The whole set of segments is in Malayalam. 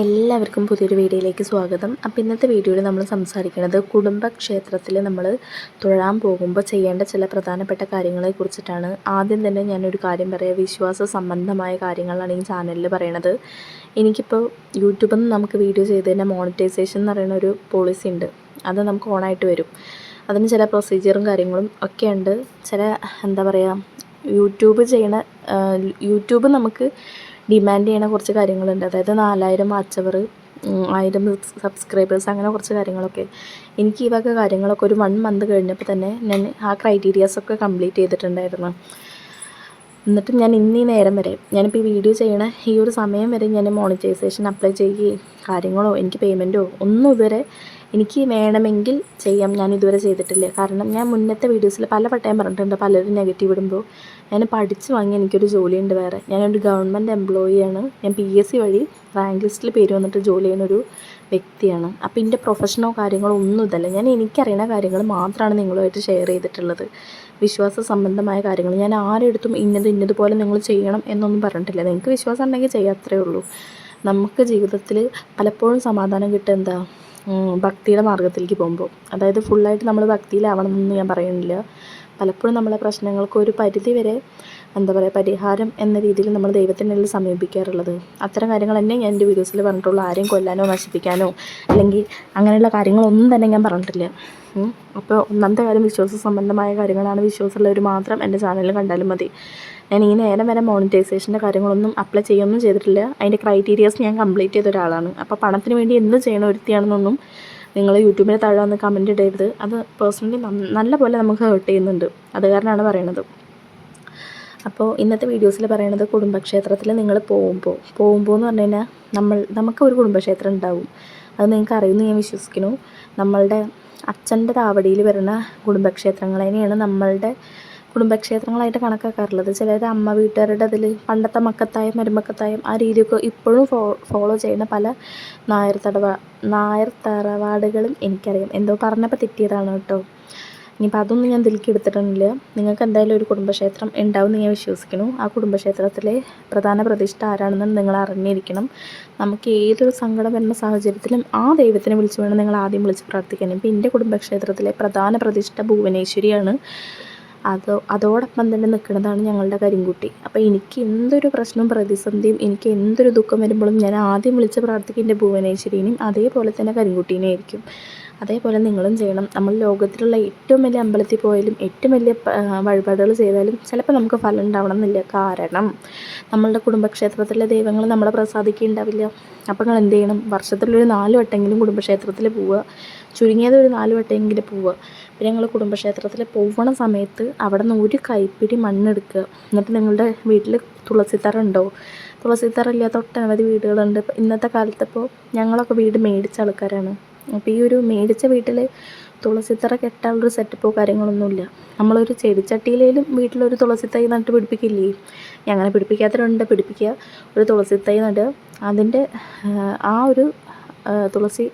എല്ലാവർക്കും പുതിയൊരു വീഡിയോയിലേക്ക് സ്വാഗതം. അപ്പോൾ ഇന്നത്തെ വീഡിയോയിൽ നമ്മൾ സംസാരിക്കുന്നത് കുടുംബക്ഷേത്രത്തിൽ നമ്മൾ തൊഴാൻ പോകുമ്പോൾ ചെയ്യേണ്ട ചില പ്രധാനപ്പെട്ട കാര്യങ്ങളെ കുറിച്ചിട്ടാണ്. ആദ്യം തന്നെ ഞാനൊരു കാര്യം പറയാം. വിശ്വാസ സംബന്ധമായ കാര്യങ്ങളാണ് ഈ ചാനലിൽ പറയണത്. എനിക്കിപ്പോൾ യൂട്യൂബിൽ നിന്ന് നമുക്ക് വീഡിയോ ചെയ്ത് തന്നെ മോണിറ്റൈസേഷൻ എന്ന് പറയുന്ന ഒരു പോളിസി ഉണ്ട്. അത് നമുക്ക് ഓണായിട്ട് വരും. അതിന് ചില പ്രൊസീജിയറും കാര്യങ്ങളും ഒക്കെ ഉണ്ട്. ചില എന്താ പറയുക യൂട്യൂബ് ചെയ്യണ യൂട്യൂബ് നമുക്ക് ഡിമാൻഡ് ചെയ്യണ കുറച്ച് കാര്യങ്ങളുണ്ട്. അതായത് നാലായിരം വാച്ചവർ ആയിരം സബ്സ്ക്രൈബേഴ്സ് അങ്ങനെ കുറച്ച് കാര്യങ്ങളൊക്കെ. എനിക്ക് ഈ വക കാര്യങ്ങളൊക്കെ ഒരു വൺ മന്ത് കഴിഞ്ഞപ്പോൾ തന്നെ ഞാൻ ആ ക്രൈറ്റീരിയാസൊക്കെ കംപ്ലീറ്റ് ചെയ്തിട്ടുണ്ടായിരുന്നു. എന്നിട്ടും ഞാൻ ഇന്നീ നേരം വരെ ഞാനിപ്പോൾ ഈ വീഡിയോ ചെയ്യണ ഈ ഒരു സമയം വരെ ഞാൻ മോണിറ്റൈസേഷൻ അപ്ലൈ ചെയ്യുകയും കാര്യങ്ങളോ എനിക്ക് പേയ്മെന്റോ ഒന്നും ഇതുവരെ എനിക്ക് വേണമെങ്കിൽ ചെയ്യാം. ഞാൻ ഇതുവരെ ചെയ്തിട്ടില്ല. കാരണം ഞാൻ മുന്നത്തെ വീഡിയോസിൽ പല വട്ടം പറഞ്ഞിട്ടുണ്ട്. പലരും നെഗറ്റീവ് ഇടുമ്പോൾ ഞാൻ പഠിച്ച് വാങ്ങി എനിക്കൊരു ജോലിയുണ്ട് വേറെ. ഞാനൊരു ഗവൺമെന്റ് എംപ്ലോയിയാണ് ഞാൻ പി എസ് സി വഴി റാങ്ക് ലിസ്റ്റിൽ പേര് വന്നിട്ട് ജോലി ചെയ്യുന്നൊരു വ്യക്തിയാണ്. അപ്പോൾ എന്റെ പ്രൊഫഷനോ കാര്യങ്ങളോ ഒന്നും ഇതല്ല. ഞാൻ എനിക്കറിയുന്ന കാര്യങ്ങൾ മാത്രമാണ് നിങ്ങളുമായിട്ട് ഷെയർ ചെയ്തിട്ടുള്ളത്. വിശ്വാസ സംബന്ധമായ കാര്യങ്ങൾ. ഞാൻ ആരെടുത്തും ഇന്നത് ഇന്നതുപോലെ നിങ്ങൾ ചെയ്യണം എന്നൊന്നും പറഞ്ഞിട്ടില്ല. നിങ്ങൾക്ക് വിശ്വാസം ഉണ്ടെങ്കിൽ ചെയ്യാത്രേ ഉള്ളൂ. നമുക്ക് ജീവിതത്തിൽ പലപ്പോഴും സമാധാനം കിട്ടുക എന്താ? ഭക്തിയുടെ മാർഗത്തിലേക്ക് പോകുമ്പോൾ. അതായത് ഫുള്ളായിട്ട് നമ്മൾ ഭക്തിയിലാവണം എന്ന് ഞാൻ പറയുന്നില്ല. പലപ്പോഴും നമ്മളെ പ്രശ്നങ്ങൾക്ക് ഒരു പരിധി വരെ എന്താ പറയുക പരിഹാരം എന്ന രീതിയിൽ നമ്മൾ ദൈവത്തിനുള്ളിൽ സമീപിക്കാറുള്ളത്. അത്തരം കാര്യങ്ങൾ തന്നെ ഞാൻ എന്റെ വീഡിയോസിൽ പറഞ്ഞിട്ടുള്ളൂ. ആരെയും കൊല്ലാനോ നശിപ്പിക്കാനോ അല്ലെങ്കിൽ അങ്ങനെയുള്ള കാര്യങ്ങളൊന്നും തന്നെ ഞാൻ പറഞ്ഞിട്ടില്ല. അപ്പോൾ ഒന്നാമത്തെ കാര്യം വിശ്വാസ സംബന്ധമായ കാര്യങ്ങളാണ്. വിശ്വാസമുള്ളവർ മാത്രം എന്റെ ചാനലിൽ കണ്ടാലും മതി. ഞാൻ ഈ നേരം വരെ മോണിറ്റൈസേഷന്റെ കാര്യങ്ങളൊന്നും അപ്ലൈ ചെയ്യൊന്നും ചെയ്തിട്ടില്ല. അതിന്റെ ക്രൈറ്റീരിയാസ് ഞാൻ കംപ്ലീറ്റ് ചെയ്ത ഒരാളാണ്. അപ്പോൾ പണത്തിന് വേണ്ടി എന്ത് ചെയ്യണ ഒരുത്തിയാണെന്നൊന്നും നിങ്ങൾ യൂട്യൂബിൽ താഴെ വന്ന് കമന്റ് ഇടരുത്. അത് പേഴ്സണലി നല്ല പോലെ നമുക്ക് ഹേർട്ട് ചെയ്യുന്നുണ്ട്. അത് കാരണമാണ് പറയണത് അപ്പോൾ ഇന്നത്തെ വീഡിയോസിൽ പറയുന്നത് കുടുംബക്ഷേത്രത്തിൽ നിങ്ങൾ പോകുമ്പോൾ പോകുമ്പോൾ എന്ന് പറഞ്ഞു കഴിഞ്ഞാൽ നമ്മൾ നമുക്ക് ഒരു കുടുംബക്ഷേത്രം ഉണ്ടാവും. അത് നിങ്ങൾക്ക് അറിയുമെന്ന് ഞാൻ വിശ്വസിക്കുന്നു. നമ്മളുടെ അച്ഛന്റെ താവടിയിൽ വരുന്ന കുടുംബക്ഷേത്രങ്ങളെന്നെയാണ് നമ്മളുടെ കുടുംബക്ഷേത്രങ്ങളായിട്ട് കണക്കാക്കാറുള്ളത്. ചിലർ അമ്മ വീട്ടുകാരുടെ അതിൽ പണ്ടത്തെ മക്കത്തായം മരുമക്കത്തായം ആ രീതിയൊക്കെ ഇപ്പോഴും ഫോ ഫോളോ ചെയ്യുന്ന പല നായർ തടവ നായർ തറവാടുകളും എനിക്കറിയാം. എന്തോ പറഞ്ഞപ്പോൾ തെറ്റിയതാണ് കേട്ടോ. ഇനിയിപ്പോൾ അതൊന്നും ഞാൻ ഇതിലേക്ക് എടുത്തിട്ടൊന്നുമില്ല നിങ്ങൾക്ക് എന്തായാലും ഒരു കുടുംബക്ഷേത്രം ഉണ്ടാവും ഞാൻ വിശ്വസിക്കുന്നു. ആ കുടുംബക്ഷേത്രത്തിലെ പ്രധാന പ്രതിഷ്ഠ ആരാണെന്ന് നിങ്ങൾ അറിഞ്ഞിരിക്കണം. നമുക്ക് ഏതൊരു സങ്കടം വരുന്ന സാഹചര്യത്തിലും ആ ദൈവത്തിനെ വിളിച്ച് വേണം നിങ്ങൾ ആദ്യം വിളിച്ച് പ്രാർത്ഥിക്കാൻ. ഇപ്പോൾ എന്റെ കുടുംബക്ഷേത്രത്തിലെ പ്രധാന പ്രതിഷ്ഠ ഭുവനേശ്വരിയാണ്. അതോ അതോടൊപ്പം തന്നെ നിൽക്കുന്നതാണ് ഞങ്ങളുടെ കരിങ്കുട്ടി. അപ്പോൾ എനിക്ക് എന്തൊരു പ്രശ്നവും പ്രതിസന്ധിയും എനിക്ക് എന്തൊരു ദുഃഖം വരുമ്പോഴും ഞാൻ ആദ്യം വിളിച്ച് പ്രാർത്ഥിക്കുന്ന ഭുവനേശ്വരീനെയും. അതേപോലെ തന്നെ കരിങ്കുട്ടീനെ ആയിരിക്കും. അതേപോലെ നിങ്ങളും ചെയ്യണം. നമ്മൾ ലോകത്തിലുള്ള ഏറ്റവും വലിയ അമ്പലത്തിൽ പോയാലും ഏറ്റവും വലിയ വഴിപാടുകൾ ചെയ്താലും ചിലപ്പോൾ നമുക്ക് ഫലം ഉണ്ടാവണം എന്നില്ല കാരണം നമ്മളുടെ കുടുംബക്ഷേത്രത്തിലെ ദൈവങ്ങൾ നമ്മളെ പ്രസാദിക്കുന്നുണ്ടാവില്ല അപ്പോൾ നിങ്ങൾ എന്ത് ചെയ്യണം? വർഷത്തിലൊരു നാല് വട്ടമെങ്കിലും കുടുംബക്ഷേത്രത്തിൽ പോവുക. ചുരുങ്ങിയത് ഒരു നാല് വട്ടമെങ്കിലും പോവുക. പിന്നെ നിങ്ങൾ കുടുംബക്ഷേത്രത്തിൽ പോകുന്ന സമയത്ത് അവിടെ നിന്ന് ഒരു കൈപ്പിടി മണ്ണെടുക്കുക. എന്നിട്ട് നിങ്ങളുടെ വീട്ടിൽ തുളസിത്തറ ഉണ്ടോ? തുളസിത്തറ ഇല്ലാത്ത ഒട്ടനവധി വീടുകളുണ്ട്. ഇന്നത്തെ കാലത്തിപ്പോൾ ഞങ്ങളൊക്കെ വീട് മേടിച്ച ആൾക്കാരാണ്. അപ്പോൾ ഈ ഒരു മേടിച്ച വീട്ടിൽ തുളസിത്തറ കെട്ടാനുള്ളൊരു സെറ്റപ്പോ കാര്യങ്ങളൊന്നുമില്ല. നമ്മളൊരു ചെടിച്ചട്ടിയിലേലും വീട്ടിലൊരു തുളസിത്തൈ നട്ട് പിടിപ്പിക്കില്ലേ? അങ്ങനെ പിടിപ്പിക്കാത്തവരുണ്ട്. പിടിപ്പിക്കുക. ഒരു തുളസിത്തൈ നട്ട് അതിന്റെ ആ ഒരു തുളസി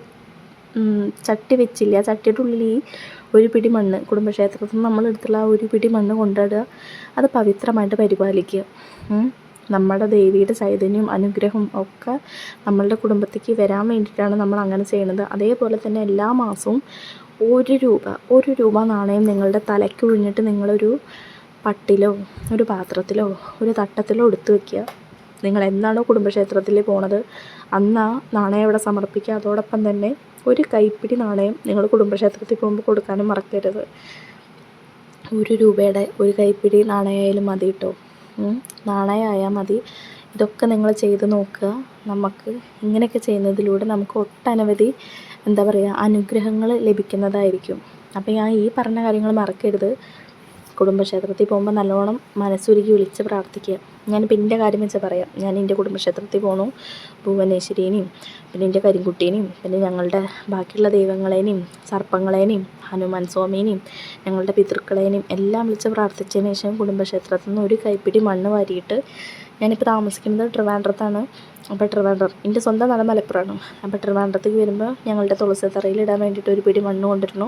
ചട്ടി വെച്ചില്ല? ചട്ടിയുടെ ഉള്ളിൽ ഈ ഒരു പിടി മണ്ണ് കുടുംബക്ഷേത്രത്തിൽ നിന്ന് നമ്മളെടുത്തുള്ള ആ ഒരു പിടി മണ്ണ് കൊണ്ടിടുക അത് പവിത്രമായിട്ട് പരിപാലിക്കുക. നമ്മുടെ ദേവിയുടെ ചൈതന്യവും അനുഗ്രഹവും ഒക്കെ നമ്മളുടെ കുടുംബത്തേക്ക് വരാൻ വേണ്ടിയിട്ടാണ് നമ്മൾ അങ്ങനെ ചെയ്യുന്നത്. അതേപോലെ തന്നെ എല്ലാ മാസവും ഒരു രൂപ ഒരു രൂപ നാണയം നിങ്ങളുടെ തലയ്ക്ക് ഒഴിഞ്ഞിട്ട് നിങ്ങളൊരു പട്ടിലോ ഒരു പാത്രത്തിലോ ഒരു തട്ടത്തിലോ എടുത്തു വയ്ക്കുക നിങ്ങൾ എന്നാണോ കുടുംബക്ഷേത്രത്തിൽ പോണത് അന്ന് നാണയം അവിടെ സമർപ്പിക്കുക. അതോടൊപ്പം തന്നെ ഒരു കൈപ്പിടി നാണയം നിങ്ങൾ കുടുംബക്ഷേത്രത്തിൽ പോകുമ്പോൾ കൊടുക്കാനും മറക്കരുത്. ഒരു രൂപയുടെ ഒരു കൈപ്പിടി നാണയമായാലും മതി കേട്ടോ. നാണയമായാൽ മതി. ഇതൊക്കെ നിങ്ങൾ ചെയ്ത് നോക്കുക. നമുക്ക് ഇങ്ങനെയൊക്കെ ചെയ്യുന്നതിലൂടെ നമുക്ക് ഒട്ടനവധി എന്താ പറയുക അനുഗ്രഹങ്ങൾ ലഭിക്കുന്നതായിരിക്കും. അപ്പോൾ ഞാൻ ഈ പറഞ്ഞ കാര്യങ്ങൾ മറക്കരുത്. കുടുംബക്ഷേത്രത്തിൽ പോകുമ്പോൾ നല്ലോണം മനസ്സുരുകി വിളിച്ച് പ്രാർത്ഥിക്കുക. ഞാനിപ്പോൾ എന്റെ കാര്യം വെച്ചാൽ പറയാം. ഞാൻ എന്റെ കുടുംബക്ഷേത്രത്തിൽ പോകണു ഭുവനേശ്വരീനെയും പിന്നെ എന്റെ കരിങ്കുട്ടീനെയും പിന്നെ ഞങ്ങളുടെ ബാക്കിയുള്ള ദൈവങ്ങളേനെയും സർപ്പങ്ങളേനെയും ഹനുമാൻ സ്വാമീനെയും ഞങ്ങളുടെ പിതൃക്കളേനെയും എല്ലാം വിളിച്ച് പ്രാർത്ഥിച്ചതിന് ശേഷം കുടുംബക്ഷേത്രത്തിൽ നിന്ന് ഒരു കൈപ്പിടി മണ്ണ് വാരിയിട്ട് ഞാനിപ്പോൾ താമസിക്കുന്നത് ട്രിവാൻഡ്രത്താണ്. അപ്പോൾ ട്രിവാൻഡ്രം എന്റെ സ്വന്തം നാട് മലപ്പുറമാണ്. അപ്പോൾ ട്രിവാൻഡ്രത്തേക്ക് വരുമ്പോൾ ഞങ്ങളുടെ തുളസിത്തറയിൽ ഇടാൻ വേണ്ടിയിട്ട് ഒരു പിടി മണ്ണ് കൊണ്ടിരുന്നു.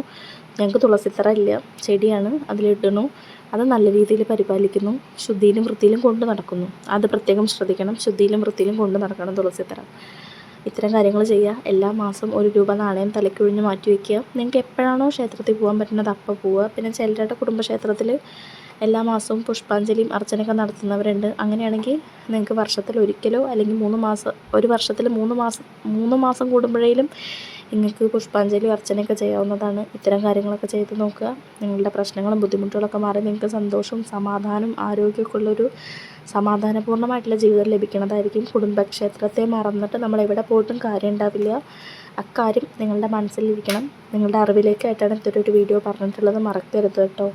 ഞങ്ങൾക്ക് തുളസിത്തറ ഇല്ല. ചെടിയാണ് അതിലിടുന്നു അത് നല്ല രീതിയിൽ പരിപാലിക്കുന്നു. ശുദ്ധിയിലും വൃത്തിയിലും കൊണ്ട് നടക്കുന്നു. അത് പ്രത്യേകം ശ്രദ്ധിക്കണം. ശുദ്ധിയിലും വൃത്തിയിലും കൊണ്ട് നടക്കണം തുളസിത്തറ. ഇത്തരം കാര്യങ്ങൾ ചെയ്യുക എല്ലാ മാസം ഒരു രൂപ നാണയം തലക്കൊഴിഞ്ഞ് മാറ്റി വയ്ക്കുക നിങ്ങൾക്ക് എപ്പോഴാണോ ക്ഷേത്രത്തിൽ പോകാൻ പറ്റുന്നത് അപ്പോൾ പോവുക. പിന്നെ ചിലരുടെ കുടുംബക്ഷേത്രത്തിൽ എല്ലാ മാസവും പുഷ്പാഞ്ജലിയും അർച്ചനയൊക്കെ നടത്തുന്നവരുണ്ട്. അങ്ങനെയാണെങ്കിൽ നിങ്ങൾക്ക് വർഷത്തിൽ ഒരിക്കലോ അല്ലെങ്കിൽ മൂന്ന് മാസം ഒരു വർഷത്തിൽ മൂന്ന് മാസം മൂന്ന് മാസം കൂടുമ്പോഴേലും നിങ്ങൾക്ക് പുഷ്പാഞ്ജലി അർച്ചനയൊക്കെ ചെയ്യാവുന്നതാണ്. ഇത്തരം കാര്യങ്ങളൊക്കെ ചെയ്ത് നോക്കുക. നിങ്ങളുടെ പ്രശ്നങ്ങളും ബുദ്ധിമുട്ടുകളൊക്കെ മാറി നിങ്ങൾക്ക് സന്തോഷവും സമാധാനവും ആരോഗ്യമൊക്കെ ഉള്ളൊരു സമാധാനപൂർണമായിട്ടുള്ള ജീവിതം ലഭിക്കുന്നതായിരിക്കും. കുടുംബക്ഷേത്രത്തെ മറന്നിട്ട് നമ്മൾ എവിടെ പോയിട്ടും കാര്യം ഉണ്ടാവില്ല. അക്കാര്യം നിങ്ങളുടെ മനസ്സിലിരിക്കണം. നിങ്ങളുടെ അറിവിലേക്കായിട്ടാണ് ഇത്തരം ഒരു വീഡിയോ പറഞ്ഞിട്ടുള്ളത്. മറക്കരുത് കേട്ടോ.